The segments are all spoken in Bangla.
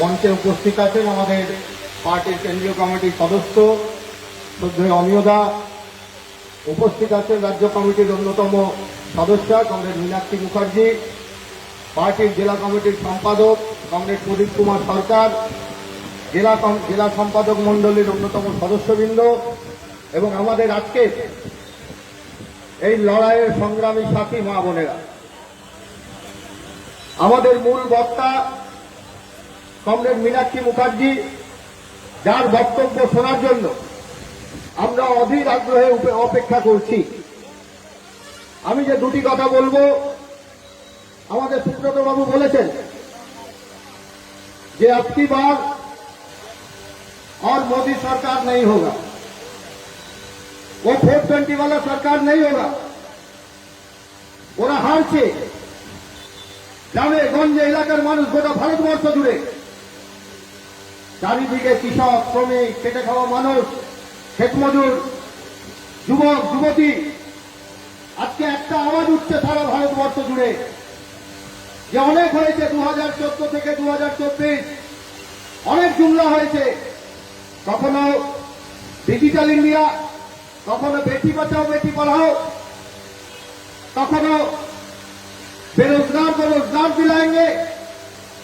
মঞ্চে উপস্থিত আছেন আমাদের পার্টির কেন্দ্রীয় কমিটির সদস্য শ্রদ্ধেয় অমিয়দা উপস্থিত আছেন রাজ্য কমিটির অন্যতম সদস্যা কমরেড মীনাক্ষী মুখার্জি। পার্টির জেলা কমিটির সম্পাদক কমরেড প্রদীপ কুমার সরকার। জেলা জেলা সম্পাদক মণ্ডলীর অন্যতম সদস্যবৃন্দ এবং আমাদের আজকে এই লড়াইয়ের সংগ্রামী সাথী মা বোনেরা। আমাদের মূল বক্তা কমরেড মীনাক্ষী মুখার্জি, যার বক্তব্য শোনার জন্য আমরা অধীর আগ্রহে অপেক্ষা করছি। আমি যে দুটি কথা বলব, আমাদের সুব্রতবাবু বলেছেন যে আপনি বার মোদি সরকার নেই नहीं होगा वो फोर ट्वेंटी वाला सरकार नहीं ওরা হারছে। গ্রামে, গঞ্জে, এলাকার মানুষ গোটা ভারতবর্ষ জুড়ে। চারিদিকে কৃষক, শ্রমিক খেটে খাওয়া মানুষ খেতমজুর যুবক, যুবতী। আজকে একটা আওয়াজ উঠছে সারা ভারতবর্ষ জুড়ে। যে অনেক হয়েছে দু হাজার চোদ্দ থেকে দু হাজার চব্বিশ। অনেক জুমলা হয়েছে। কখনো ডিজিটাল ইন্ডিয়া কখনো বেটি বাঁচাও, বেটি পড়াও। কখনো বেরোজগার বেরোজগার দিলায়ঙ্গে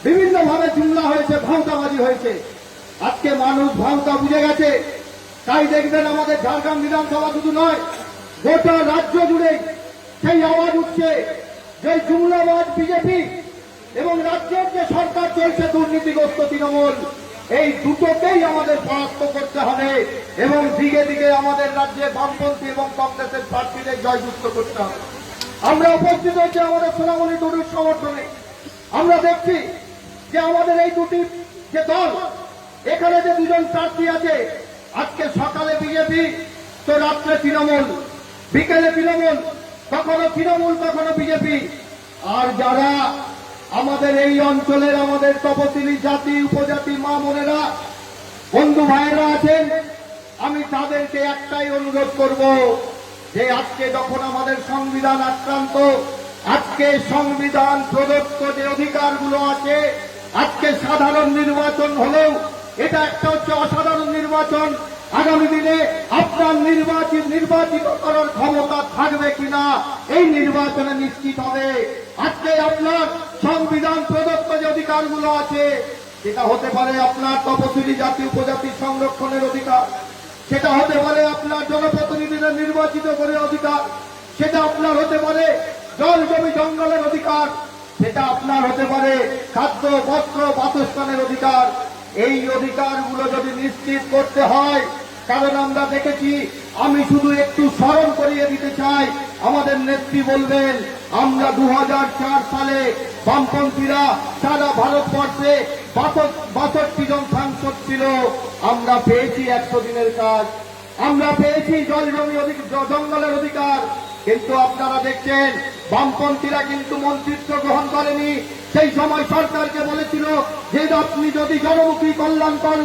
বিভিন্নভাবে জুমলা হয়েছে ভাউটাবাজি হয়েছে। আজকে মানুষ ভাওতা বুঝে গেছে। তাই দেখবেন আমাদের ঝাড়গ্রাম বিধানসভা শুধু নয়, গোটা রাজ্য জুড়ে সেই আওয়াজ উঠছে যে জুমলাবাজ বিজেপি এবং রাজ্যের যে সরকার চলছে দুর্নীতিগ্রস্ত তৃণমূল, এই দুটোকেই আমাদের পরাস্ত করতে হবে এবং দিকে দিকে আমাদের রাজ্যে বামপন্থী এবং কংগ্রেসের প্রার্থীদের জয়যুক্ত করতে হবে। আমরা উপস্থিত হয়েছি আমাদের সোনামণি টুডুর সমর্থনে। আমরা দেখছি যে আমাদের এই দুটি যে দল এখানে যে দুজন প্রার্থী আছে, আজকে সকালে বিজেপি, তো রাত্রে তৃণমূল। বিকেলে তৃণমূল, কখনো তৃণমূল, কখনো বিজেপি। আর যারা আমাদের এই অঞ্চলের আমাদের তপশিলি জাতি, উপজাতি, মা বোনেরা, বন্ধু ভাইয়েরা আছেন, আমি তাদেরকে একটাই অনুরোধ করব যে আজকে যখন আমাদের সংবিধান আক্রান্ত, আজকে সংবিধান প্রদত্ত যে অধিকারগুলো আছে, আজকে সাধারণ নির্বাচন হলেও এটা একটা হচ্ছে অসাধারণ নির্বাচন। আগামী দিনে আপনার নির্বাচিত নির্বাচিত করার ক্ষমতা থাকবে কিনা, এই নির্বাচনে নিশ্চিত হবে। আজকে আপনার সংবিধান প্রদত্ত যে অধিকারগুলো আছে, সেটা হতে পারে আপনার তপশিলি জাতি, উপজাতি সংরক্ষণের অধিকার। সেটা হতে পারে আপনার জনপ্রতিনিধিদের নির্বাচিত করে অধিকার। সেটা আপনার হতে পারে জল জমি জঙ্গলের অধিকার। সেটা আপনার হতে পারে খাদ্য, বস্ত্র, বাসস্থানের অধিকার। এই অধিকারগুলো যদি নিশ্চিত করতে হয়, কারণ আমরা দেখেছি, আমি শুধু একটু স্মরণ করিয়ে দিতে চাই, আমাদের নেত্রী বলবেন, আমরা দু হাজার চার সালে বামপন্থীরা সারা ভারতবর্ষে বাষট্টি জন সাংসদ ছিল। আমরা পেয়েছি একশো দিনের কাজ। আমরা পেয়েছি জল জমি জঙ্গলের অধিকার। কিন্তু আপনারা দেখছেন, বামপন্থীরা কিন্তু মন্ত্রিত্ব গ্রহণ করেনি। সেই সময় সরকারকে বলেছিল যে আপনি যদি জনমুখী কল্যাণকর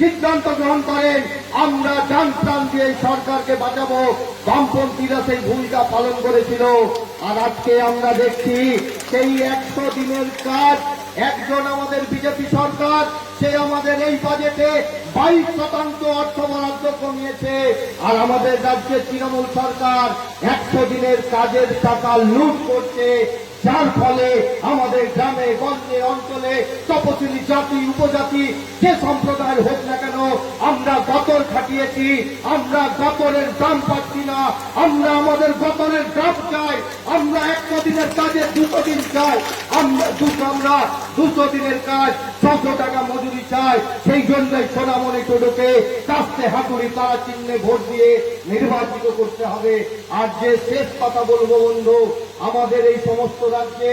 সিদ্ধান্ত গ্রহণ করেন, আমরা যান প্রাণ দিয়ে সরকারকে বাঁচাবো। বামপন্থীরা সেই ভূমিকা পালন করেছিল। আর আজকে আমরা দেখছি সেই একশো দিনের কাজ, একজন আমাদের বিজেপি সরকার, সে আমাদের এই বাজেটে বাইশ শতাংশ অর্থ বরাদ্দ কমিয়েছে। আর আমাদের রাজ্যের তৃণমূল সরকার একশো দিনের কাজের টাকা লুট করছে। যার ফলে আমাদের গ্রামে, গঞ্জে, অঞ্চলে তপশিলি জাতি, উপজাতি যে সম্প্রদায় হোক না কেন, আমরা গতর খাটিয়েছি, আমরা গতরের দাম পাচ্ছি না, আমরা আমাদের গতরের দাম চাই, আমরা একটা দিনের কাজে দুটো দিন চাই। আমরা দুশো দিনের কাজ ছশো টাকা মজুরি চাই, সেই জন্যই সোনামণি টুডুকে কাস্তে হাতুড়ি তারা চিহ্নে ভোট দিয়ে নির্বাচিত করতে হবে। আর যে শেষ কথা বলব বন্ধু, আমাদের এই সমস্ত রাজ্যে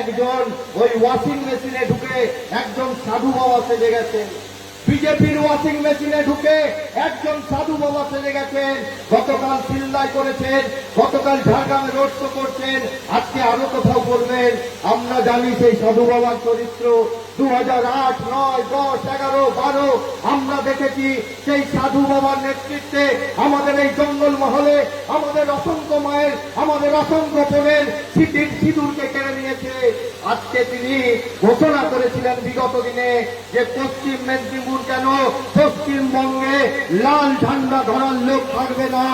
একজন ওই ওয়াশিং মেশিনে ঢুকে একজন সাধু বাবা সেজে গেছেন। বিজেপির ওয়াশিং মেশিনে ঢুকে একজন সাধু বাবা চলে গেছেন, গতকাল সিল্লাই করেছেন, গতকাল ঝাড়গ্রামে রোড শো করছেন, আজকে আরও কোথাও করবেন আমরা জানি সেই সাধু বাবার চরিত্র দু হাজার আট, নয়, দশ, এগারো, বারো, আমরা দেখেছি সেই সাধু বাবার নেতৃত্বে আমাদের এই জঙ্গল মহলে, আমাদের অসংখ্য মায়ের, আমাদের অসংখ্য বোনের সিদ্ধির সিঁদুরকে কেড়ে নিয়েছে। আজকে তিনি ঘোষণা করেছিলেন বিগত দিনে যে পশ্চিম মেদিনীপুর কেন পশ্চিমবঙ্গে লাল ঝান্ডা ধরার লোক থাকবে না।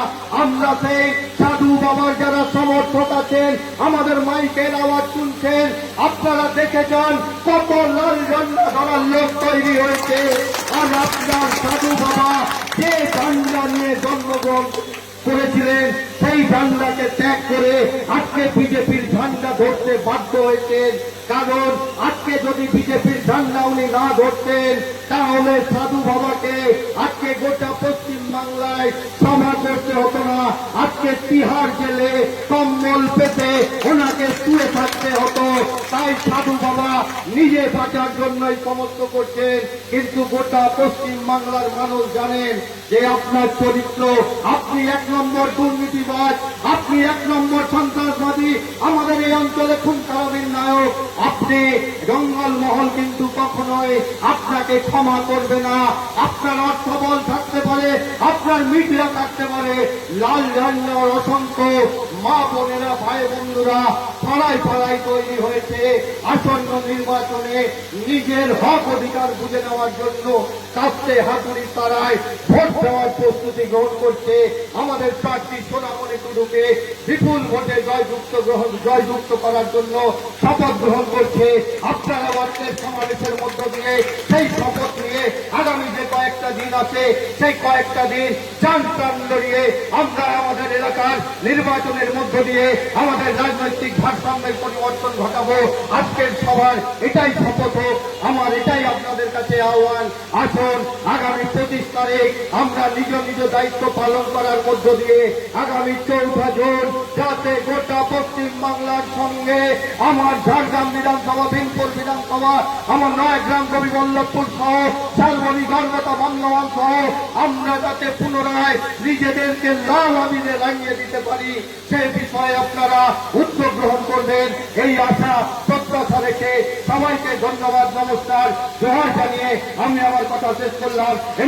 আমরা সেই সাধু বাবার যারা সমর্থক আছেন, আমাদের মাইকের আওয়াজ শুনছেন, আপনারা দেখে যান কত লাল ঝান্ডা ধরার লোক তৈরি হয়েছে। আর আপনার সাধু বাবা যে ঝান্ডা নিয়ে জন্মগ্রহণ করেছিলেন, সেই ঝান্ডাকে ত্যাগ করে আজকে বিজেপির ঝান্ডা ধরতে বাধ্য হয়েছেন। কারণ আজকে যদি বিজেপির ঝান্ডা উনি না ধরতেন, তাহলে সাধু বাবাকে আজকে বাংলায় ক্ষমা করতে হতো না। আজকে তিহার জেলে কম্বল পেতে ওনাকে শুয়ে থাকতে হতো। তাই সাধু বাবা নিজে বাঁচার জন্যই সমস্ত করছেন। কিন্তু গোটা পশ্চিম বাংলার মানুষ জানেন যে আপনার চরিত্র, আপনি এক নম্বর দুর্নীতিবাজ, আপনি এক নম্বর সন্ত্রাসবাদী, আমাদের এই অঞ্চলে খুন খারাপের নায়ক, আপনি কখনোই আপনাকে ক্ষমা করবে না। আপনার অর্থবল থাকতে পারে, আপনার মিডিয়া থাকতে পারে। লাল ঝান্ডার অসংখ্য মা বোনেরা, ভাই বন্ধুরা পাড়ায় পাড়ায় তৈরি হয়েছে। আসন্ন নির্বাচনে নিজের হক অধিকার বুঝে নেওয়ার জন্য কাস্তে হাতুড়ি তারায় ভোট দেওয়ার প্রস্তুতি গ্রহণ করছে। আমাদের প্রার্থী সোনামণি টুডুকে বিপুল ভোটে জয়যুক্ত গ্রহণ জয়যুক্ত করার জন্য শপথ গ্রহণ করছে। আপনারা আজকের সমাবেশের মধ্য দিয়ে সেই শপথ নিয়ে আগামী যে কয়েকটা দিন আছে, সেই কয়েকটা দিন চান চান আমরা আমাদের এলাকার নির্বাচনের মধ্য দিয়ে আমাদের রাজনৈতিক ভারসাম্যের পরিবর্তন ঘটাবো। আজকের সভার এটাই শপথ আমার এটাই আপনাদের কাছে আহ্বান। আসুন, আগামী পঁচিশ তারিখ আমরা নিজ নিজ দায়িত্ব পালন করার মধ্য দিয়ে আগামী চৌঠা জুন যাতে গোটা পশ্চিম বাংলার সঙ্গে আমার ঝাড়গ্রাম বিধানসভা বিনপুর বিধানসভা, আমার নয়গ্রাম কবি বল্লভপুর সহ শালবনী গর্বতা বন্ধমান সহ আমরা যাতে পুনরায় নিজেদেরকে লাল আবিরে লাগিয়ে দিতে পারি সেই বিষয়ে আপনারা উদ্যোগ গ্রহণ করবেন। এই আশা প্রত্যাশা রেখে সবাইকে ধন্যবাদ, নমস্কার। জোহার জানিয়ে আমি আমার কথা শেষ করলাম।